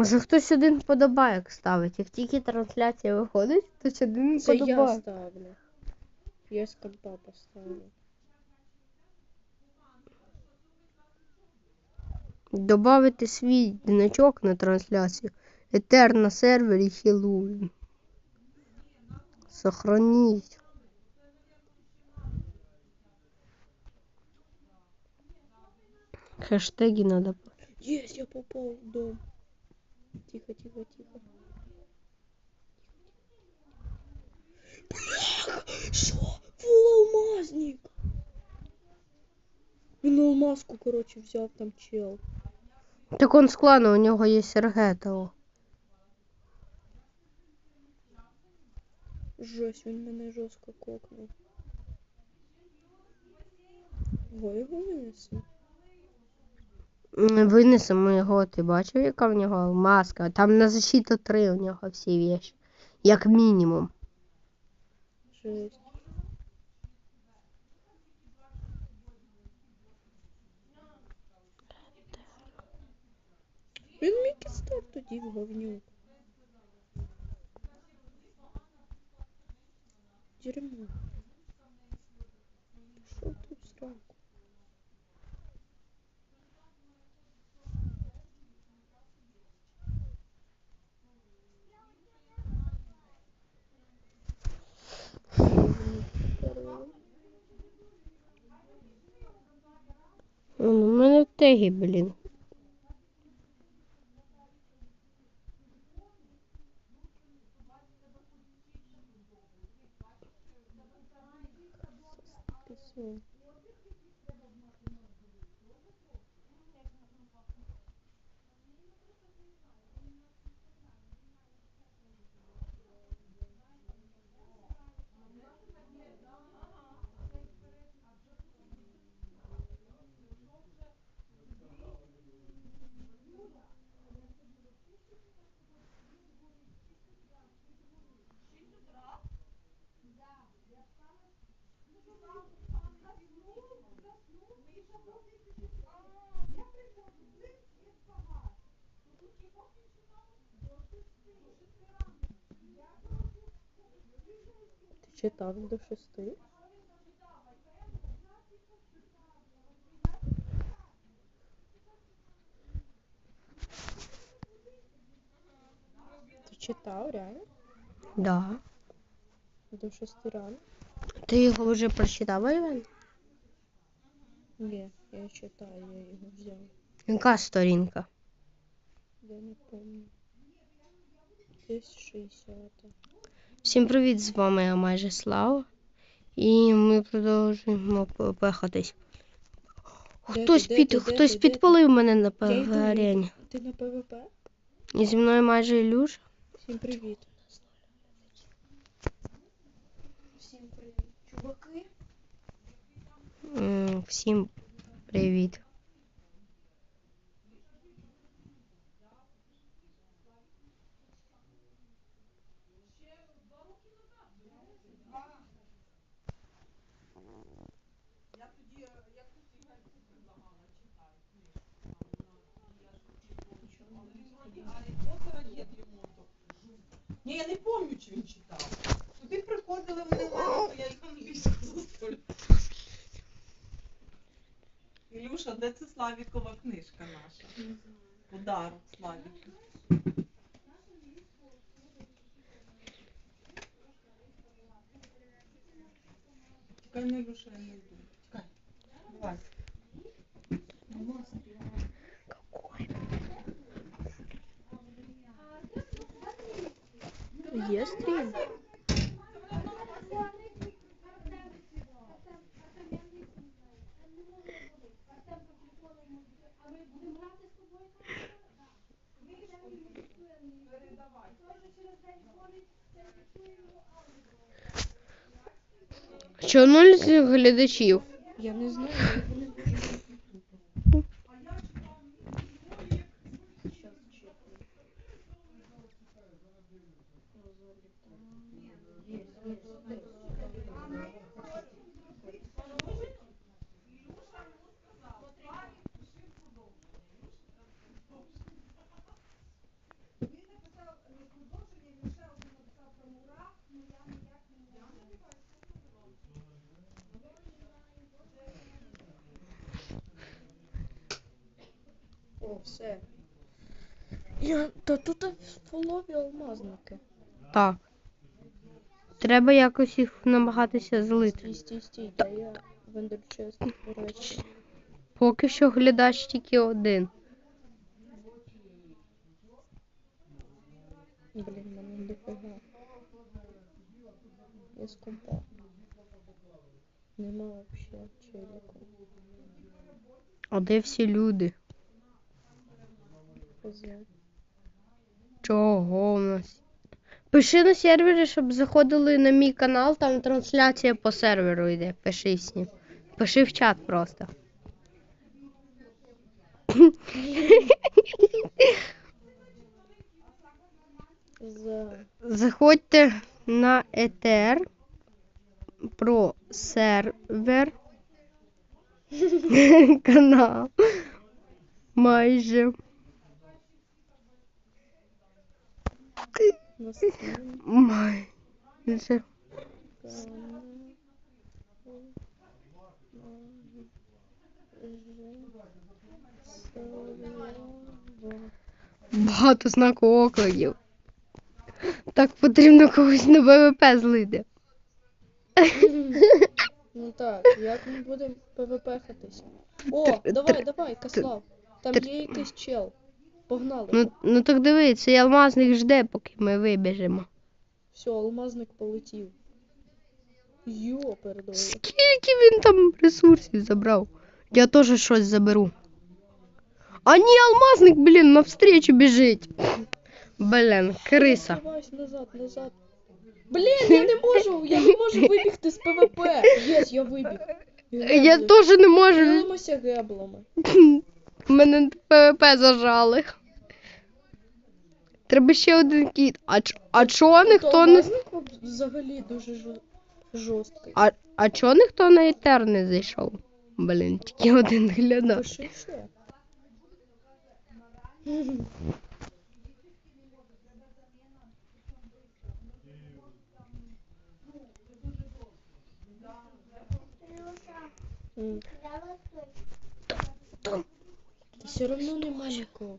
Може хтось один вподобайок ставить. Як тільки трансляція виходить, хтось один Це я вподобайок. ставлю. Я з компа поставлю. Добавити свій значок на трансляцію. Етер на сервері Хіллоуін. Сохраніть. Хештеги надо. Есть, я попал в дом. Тихо, тихо, тихо. Бляха! Що? Фул! Він алмазку, короче, взяв там чел. Так он з клану, у нього є Сергетово. Жесть, він мене жорстко кокнув. Го його винесли. Винесемо його, ти бачив, яка в нього маска? Там на защиту 3 у нього всі віші. Як мінімум. Жесть. Він міг і став тоді в говнюк. Дерьмо. Пішов ти в сраку. Вон, У мене теги, блін. Ти читав до шести? Ти читав реально? Да. До шести рано? Ти його вже прочитав, Іван? Ні, я читаю, я його взяв. Яка сторінка? Я не помню. Десь 60. Всім привіт, з вами я майже Слава. І ми продовжуємо пехатись. Хтось, де під, де хтось де підпалив мене на йду, Ти на ПВП? І зі мною майже Ілюш. Всім привіт. Всім привіт. Ні, я не пам'ятаю, чи він читав. Туди приходили мене, то я їх англійську заставляла. Ілюша, де це Славікова книжка наша? Подарок Славіку. Чекай, не Ілюша, я не йду. Чекай. Давай. Є стрім? Що нуль глядачів? Я не знаю, О, все. Я... Та тут фолові алмазники. Так. Треба якось їх намагатися злити. Стій, стій, стій, та я в ендерчест речі. Поки що глядач тільки один. Блін, мене дофіга. Я з компа. Нема вообще челіку. А де всі люди? Чого в нас? Пиши на сервері, щоб заходили на мій канал, там трансляція по серверу йде. Пиши всім. Пиши в чат просто. Заходьте на Етер про сервер канал. Майже. На стрім. Майже. канал. Багато знаку окладів. Так потрібно когось на ВВП злити. Ну так, як ми будемо ПВП хатись? О, давай, давай, Каслав. Там є якийсь чел. Погнали. Ну, ну так дивись, цей алмазник жде, поки ми вибіжимо. Все, алмазник полетів. Йо, передове. Скільки він там ресурсів забрав? Я теж щось заберу. А ні, алмазник, блін, навстрічу біжить. Блін, криса. Давай, назад, назад. Блін, я не можу, я не можу вибігти з ПВП. Єс, я вибіг. Я теж не можу. Ділимося геблами. Мене ПВП зажали. Треба ще один кіт. А, ч- а чого ніхто не. алмазник взагалі дуже жо- жорсткий. А, а чого ніхто на етер не зайшов? Блін, тільки один глядач. Пиши ще. М. Все одно нема нікого.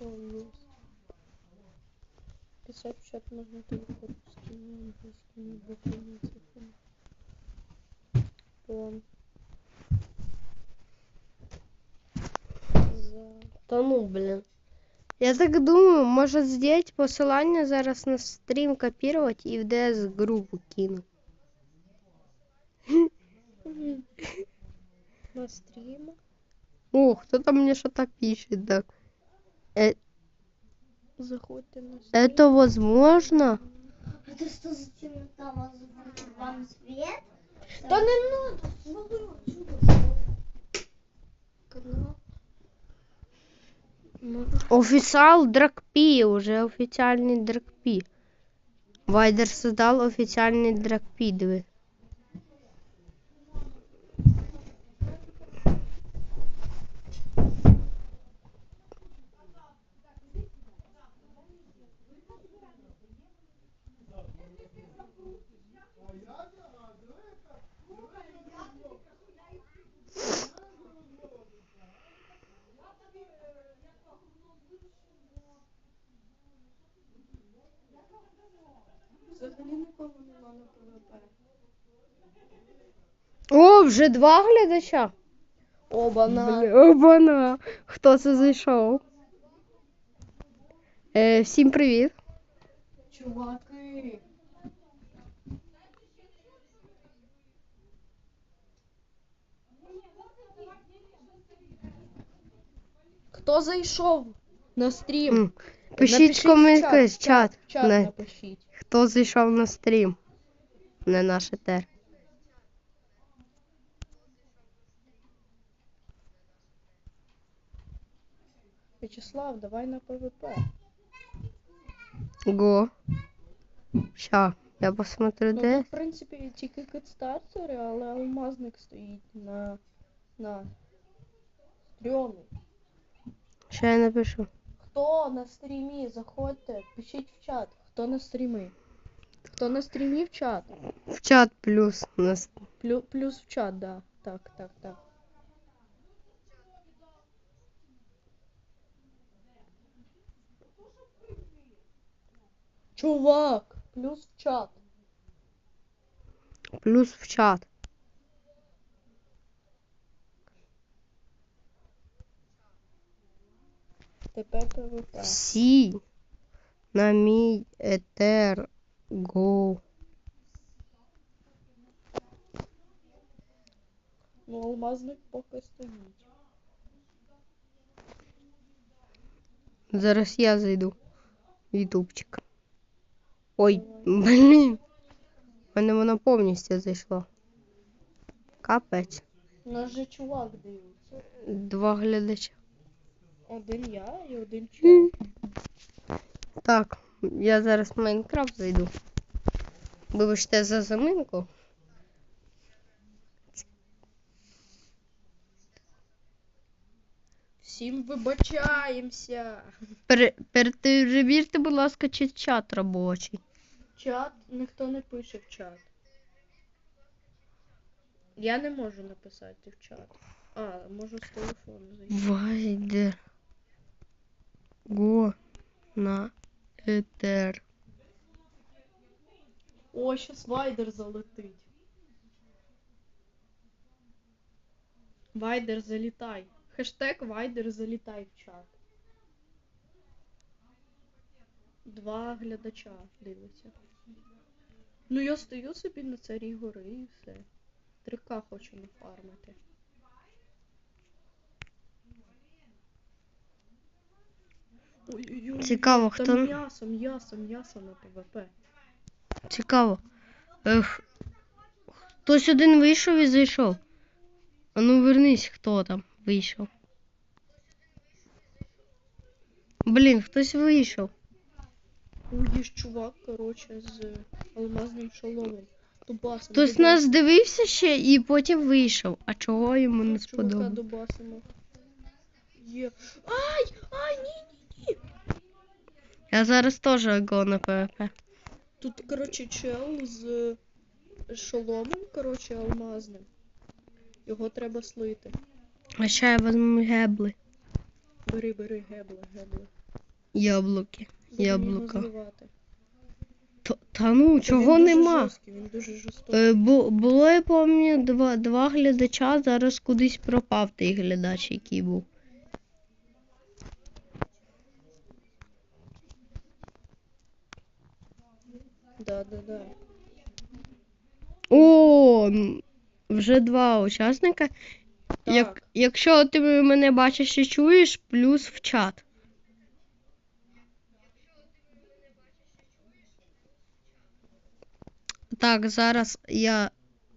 О, есть. Писать в чат можно только по-русски, не английски, не блокируем телефон. План. За... Та ну, блін. Я так думаю, може зробити посилання зараз на стрім копірувати і в ДС групу кину. На стрим. О, хто там мені що так Э, это возможно? Официал дракпи уже официальный дракпи вайдер создал официальный дракпи Взагалі нікого нема на ПВП. О, вже два глядача. Оба-на. Обана. Хто це зайшов? Е, всім привіт. Чуваки. Хто зайшов на стрім? Пишіть в коментарі, чат, чат. Чат Не. напишіть. Хто зайшов на стрім? Не наш етер. Вячеслав, давай на ПВП. Го. Ща, я посмотрю, Ну, де. тут, в принципі, тільки китстартери, але алмазник стоїть на, на стрьомі. Ще я напишу. Хто на стрімі? Заходьте, пишіть в чат. Хто на стрімі? Хто на стрімі в чат? В чат плюс нас. Плю, плюс в чат, да. Так, так, так. Чувак, плюс в чат. Плюс в чат. Всі на мій етер го. Ну, алмазник поки стоїть. Зараз я зайду. в Ютубчик. Ой, блін. У мене воно повністю зайшло. Капець. У нас же чувак дивиться. Два глядача. Один я і один чувак. Так, я зараз в Майнкрафт зайду. Вибачте за заминку. Всім вибачаємося. Пере- Перевірте, будь ласка, чи чат робочий. Чат ніхто не пише в чат. Я не можу написати в чат. А, можу з телефону зайти. Вайдер. Го на етер. О, щас Вайдер залетить. Вайдер залітай. Хештег Вайдер залітай в чат. Два глядача дивиться. Ну я стою собі на царі гори і все. 3К хочу нафармити. Ой-ой-ой. Цікаво, хто. Там м'ясо, м'ясо, м'ясо на ПВП. Цікаво. Ех. Хтось один вийшов і зайшов. А ну вернись, хто там вийшов. Блін, хтось вийшов. Є чувак, короче, з алмазним шоломом. Дубасом. Хтось нас дивився ще і потім вийшов. А чого йому не Чувака сподобалось? дубасимо. Є. Ай! Ай, ні. Я зараз теж го на ПВП. Тут, короче, чел з шоломом, короче, алмазним. Його треба слити. А ще я візьму гебли. Бери, бери, гебле, гебле. Яблуки. Будемо його Яблука. зливати. Та, та ну, чого він дуже нема? Жорсткий, він дуже жорстокий. Е, бу, було, я пам'ятаю, два, два глядача, зараз кудись пропав той глядач, який був. Да, да, да. О, вже два учасника. Так. Як, якщо ти мене бачиш і чуєш, плюс в чат. Так, зараз я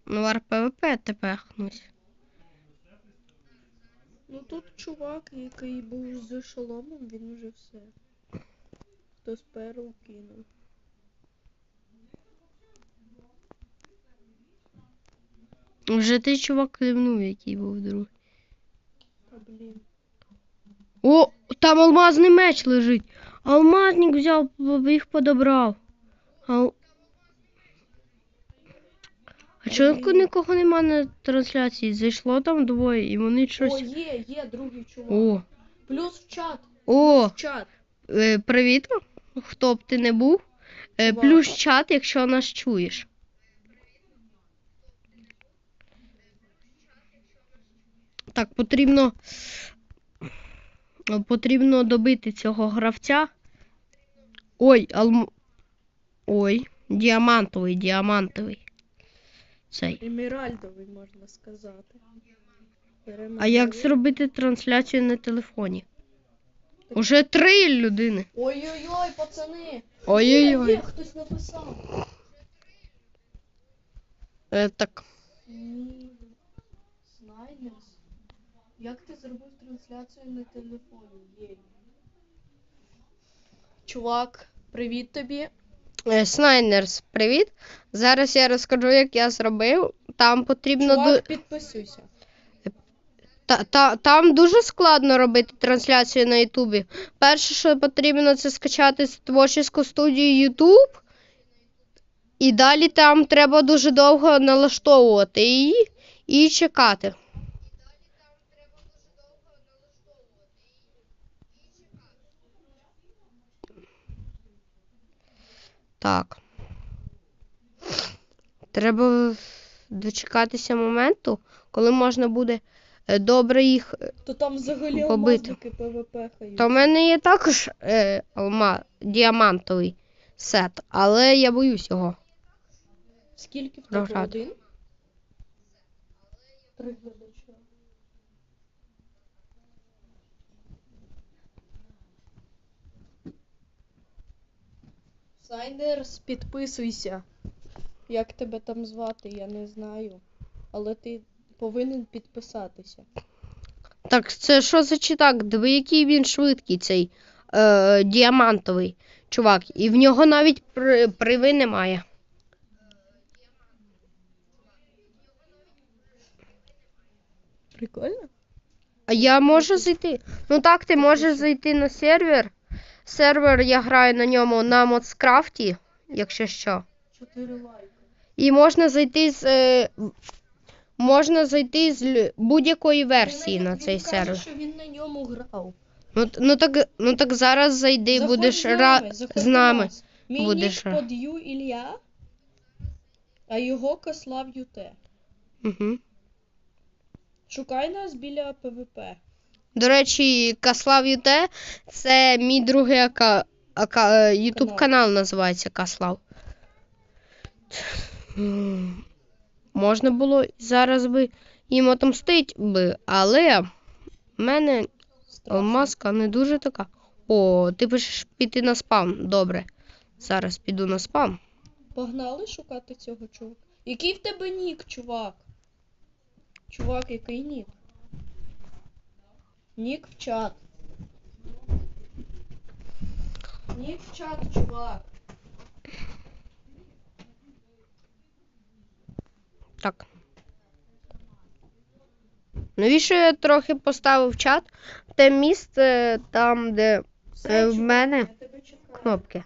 на РПВП тепехнусь. Ну тут чувак, який був з шоломом, він уже все. Хтось перл кинув. Вже той чувак кивнув, який був другий. О, там алмазний меч лежить. Алмазник взяв, їх подобрав. Ал... А чого нікого нема на трансляції? Зайшло там двоє, і вони щось. О, є, є другий чувак. О, Плюс в чат. о, В чат. е, привіт, хто б ти не був. Е, плюс чат, якщо нас чуєш. Так, потрібно. Потрібно добити цього гравця. Ой, алм... Ой, діамантовий, діамантовий. Цей. Еміральдовий, можна сказати. А як зробити трансляцію на телефоні? Уже три людини. Ой-ой-ой, пацани! Ой-ой-ой. хтось написав. Е, так. Як ти зробив трансляцію на телефоні? Є. Чувак, привіт тобі. Е, Снайдерс, привіт. Зараз я розкажу, як я зробив. Там потрібно Чувак, до... підписуйся. Та, та, там дуже складно робити трансляцію на Ютубі. Перше, що потрібно, це скачати творчу студію Ютуб. І далі там треба дуже довго налаштовувати її і чекати. Так. Треба дочекатися моменту, коли можна буде е, добре їх. То там взагалі Побити. ПВП хають. Та в мене є також е, алма, діамантовий сет, але я боюсь його. Скільки в тебе один? Три глядача. Сайдерс, підписуйся. Як тебе там звати, я не знаю. Але ти повинен підписатися. Так, це що за читак? Диви, який він швидкий, цей е, діамантовий чувак. І в нього навіть при, приви немає. Прикольно? А я можу зайти. Ну так, ти можеш зайти на сервер. Сервер я граю на ньому на Моцкрафті, якщо що. Лайки. І можна зайти з. Е, можна зайти з будь-якої версії на цей він сервер. Каже, що він на ньому грав. Ну, ну так, ну так зараз зайди, Заходь будеш з нами, з нами. Мій будеш нік ра- под Ю Ілля, а його Кослав ЮТ. Угу. Шукай нас біля ПВП. До речі, Каслав ЮТ це мій другий ака... Ака... е, Ютуб Канал. канал називається Каслав. Можна було зараз би їм отомстить би, але в мене маска не дуже така. О, ти пишеш піти на спам. Добре. Зараз піду на спам. Погнали шукати цього чувака. Який в тебе нік, чувак? Чувак, який нік? Нік в чат. Нік в чат, чувак. Так. Навіщо я трохи поставив чат? Те місце там, де Все, Е, в мене кнопки.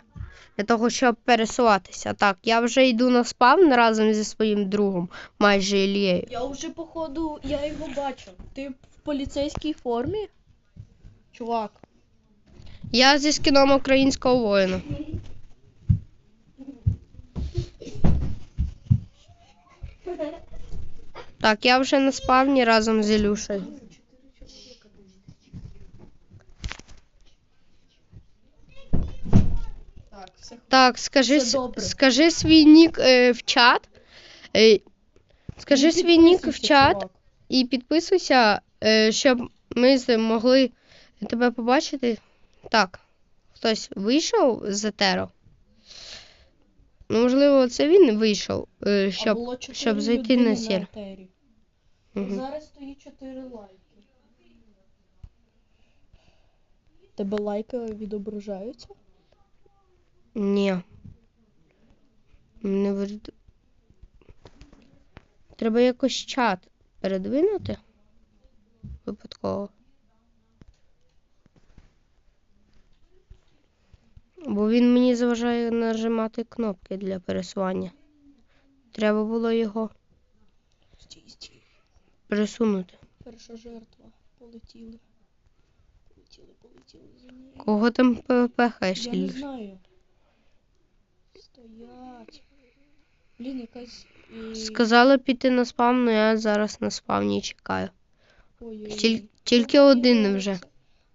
Для того, щоб пересуватися. Так, я вже йду на спам разом зі своїм другом, майже Ілією. Я вже походу, я його бачу. Ти поліцейській формі? Чувак. Я зі скіном українського воїна. Так, я вже на спавні разом з Ілюшею. Так, скажи, скажи свій нік е, в чат. Е, скажи Ну, свій нік в чат. І підписуйся, е, щоб ми з- могли тебе побачити. Так, хтось вийшов з етеру? Ну, можливо, це він вийшов, е, щоб. щоб зайти на сір. Мгм. Зараз стоїть 4 лайки. Тебе лайки відображаються? Ні. Не вир- Треба якось чат передвинути. Випадково. Бо він мені заважає нажимати кнопки для пересування. Треба було його пересунути. Перша жертва. Полетіли. Полетіли, полетіли за нею. Кого там пехаєш? Я не знаю. Стоять. Блін, якась. Сказали піти на спам, але я зараз на спавні чекаю. Ой-ой-ой. Тіль- Тільки один вже.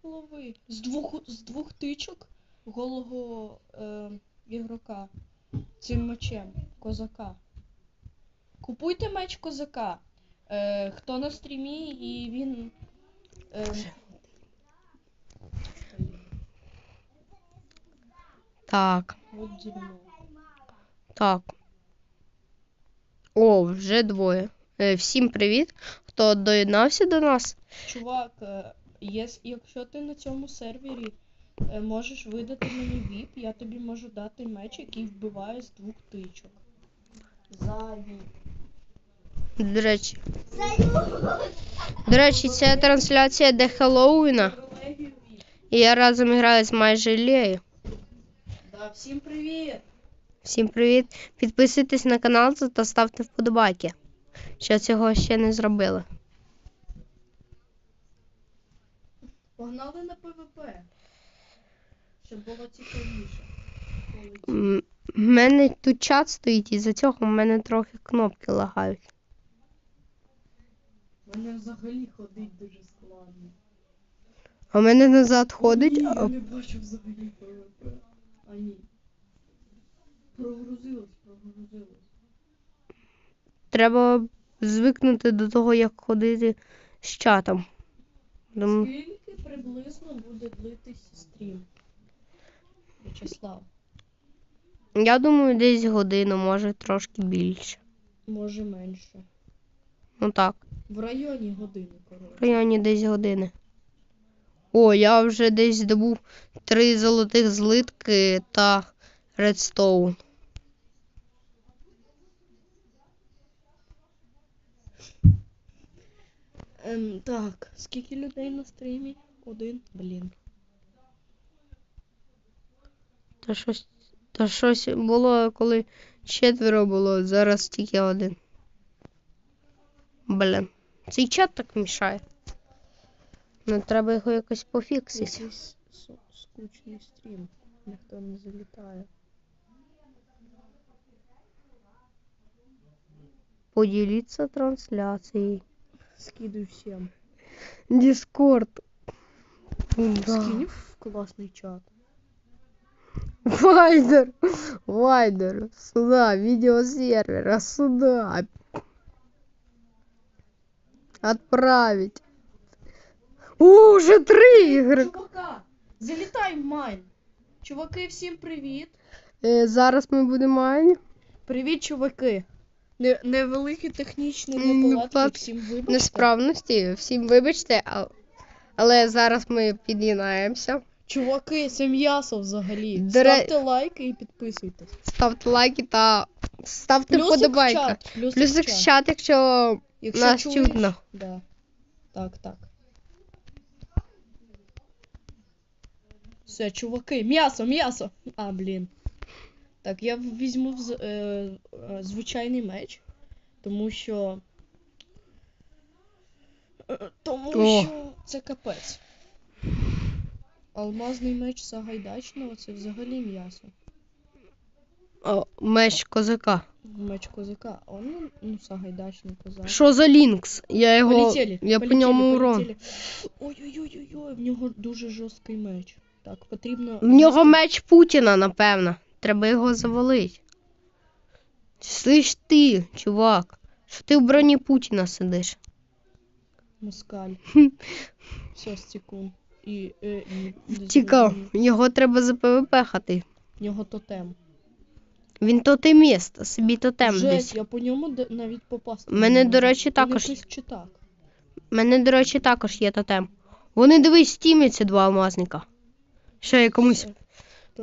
Лови. З двох, з двох тичок голого е, ігрока. Цим мечем. Козака. Купуйте меч козака. Е, хто на стрімі і він. Е, Так. от. Так. О, вже двоє. Е, Всім привіт, хто доєднався до нас. Чувак, е, єс, якщо ти на цьому сервері е, можеш видати мені VIP, я тобі можу дати меч, який вбиває з двох тичок. За. До речі. До речі, це трансляція де Хеллоуіна. І я разом граю з майже Іллею. Да, всім привіт! Всім привіт! Підписуйтесь на канал та ставте вподобайки. Що цього ще не зробили. Погнали на ПВП. Щоб було цікавіше. В мене тут чат стоїть, і за цього в мене трохи кнопки лагають. У Мене взагалі ходить дуже складно. А в мене назад ходить. Ні, я а- не бачу взагалі ПВП. А ні. Прогрузилось, прогрузилось. Треба звикнути до того, як ходити з чатом. Дум- Скільки приблизно буде длитись стрім? Вячеслав. Я думаю, десь годину, може трошки більше. Може менше. Ну так, В районі години, в коротше. районі десь години. О, я вже десь здобув три золотих злитки та редстоун. Ем, так, скільки людей на стрімі? Один. Блін. Та щось, та щось було, коли четверо було, зараз тільки один. Блін. Цей чат так мішає. Ну, треба його якось пофіксити. Якийсь скучний стрім. Ніхто не залітає. Поділіться трансляцією. Скидуй всім. Дискорд. Да. Скинь в класний чат. Вайдер. Вайдер. Сюда. Видеосервера. Сюда. Отправить. О, уже три ігри. Чувака! Залітай в майн! Чуваки, всім привіт! Е, зараз ми будемо майні. Привіт, чуваки! Не, невеликі технічні неполадки, всім вибачте. Несправності. Всім вибачте, а- але зараз ми під'єднаємося. Чуваки, це м'ясо взагалі. До ре- Ставте лайки і підписуйтесь. Ставте лайки та ставте в вподобайки. чат. Плюсик, Плюсик в в чат. чат, якщо Якщо нас чуєш, чутно. Да. Так, так. Все, чуваки, м'ясо, м'ясо. А, блін. Так, я візьму е, е, звичайний меч, тому що. Е, Тому О. що це капець. Алмазний меч Сагайдачного це взагалі м'ясо. О, меч козака. Меч козака, а он ну, Сагайдачний козак. Що за Лінкс? Я його. Полетіли, я по ньому урон. Ой-ой-ой-ой, в нього дуже жорсткий меч. Так, потрібно. В нього меч Путіна, напевно. Треба його завалити. Слиш ти, чувак, що ти в броні Путіна сидиш. Москаль. Все, стікун. І. Е, не його треба за ПВП хати. В нього тотем. Він тотеміст, собі тотем Жесть, десь. я по ньому де- навіть попасти. Мене, не до речі, Він також- якийсь чи так. Мене, до речі, також є тотем. Вони дивись, стімляться два алмазника. Ще я комусь. Все.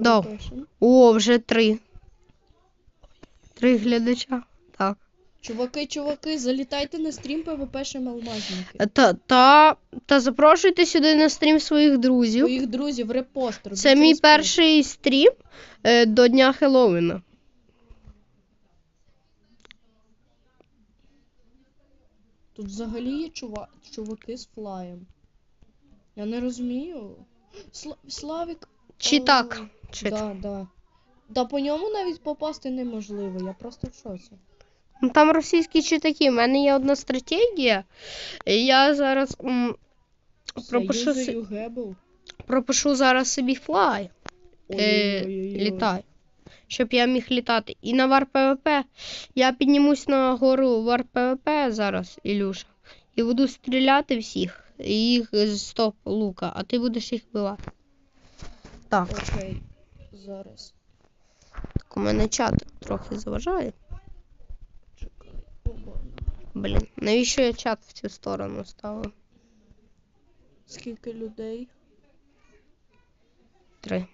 Дав. О, вже три. Три глядача. Так. Чуваки, чуваки, залітайте на стрім ПВП-шем алмазники. Та, та, та запрошуйте сюди на стрім своїх друзів. Своїх друзів, репост. робіть Це мій репост. перший стрім е, до Дня Хеллоуіна. Тут взагалі є чува... чуваки з флаєм. Я не розумію. Сла... Славік. Чи о, так? Чи Да, да. Та по ньому навіть попасти неможливо, я просто в шоці. Ну, Там російські читаки. У мене є одна стратегія. Я зараз м, пропишу, с- пропишу зараз собі флай. Е, літай. Щоб я міг літати. І на вар ПВП. Я піднімусь на гору вар ПВП зараз, Ілюша. І буду стріляти всіх. Їх з стоп лука, а ти будеш їх вбивати. Так, Окей. Зараз. так у мене чат трохи заважає. Чекай. Оба. Блін, навіщо я чат в цю сторону ставив? Скільки людей? Три.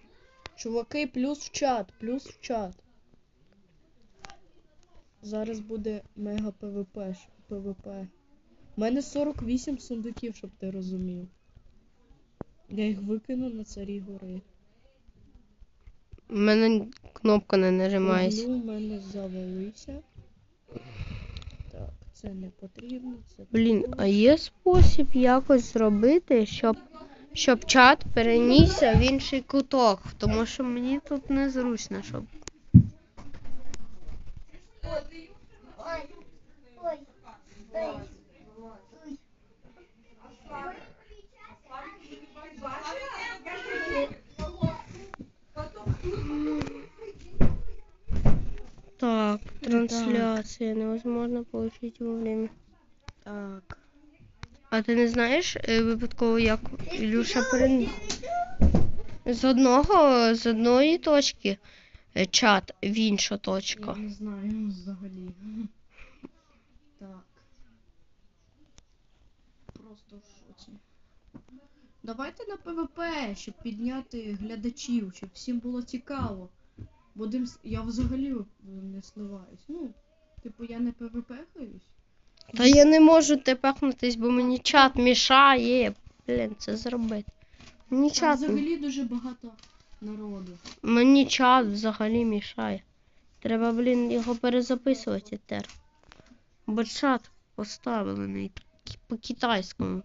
Чуваки, плюс в чат, плюс в чат. Зараз буде мега ПВП. ПВП. У мене 48 сундуків, щоб ти розумів. Я їх викину на царі гори. У мене кнопка не нажимається. У мене завалився. Так, це не потрібно. Це Блін, а є спосіб якось зробити, щоб, щоб чат перенісся в інший куток, тому що мені тут незручно, щоб. Ой. Так, трансляция. невозможно получить вовремя. Так. А ти не знаєш е, випадково, як Ілюша перен... з одного, з одної точки е, чат в іншу Я не знаю взагалі. Так. Просто в шоці. Давайте на ПВП, щоб підняти глядачів, щоб всім було цікаво. Будем... Я взагалі е, не сливаюсь. Ну, типу, я не ПВП-хаюсь. Та я не можу тепехнутись, бо мені чат мішає. Блін, це зробити. Мені Там чат, взагалі дуже багато народу. мені чат взагалі мішає. Треба, блін, його перезаписувати тепер. Бо чат поставили не по-китайському.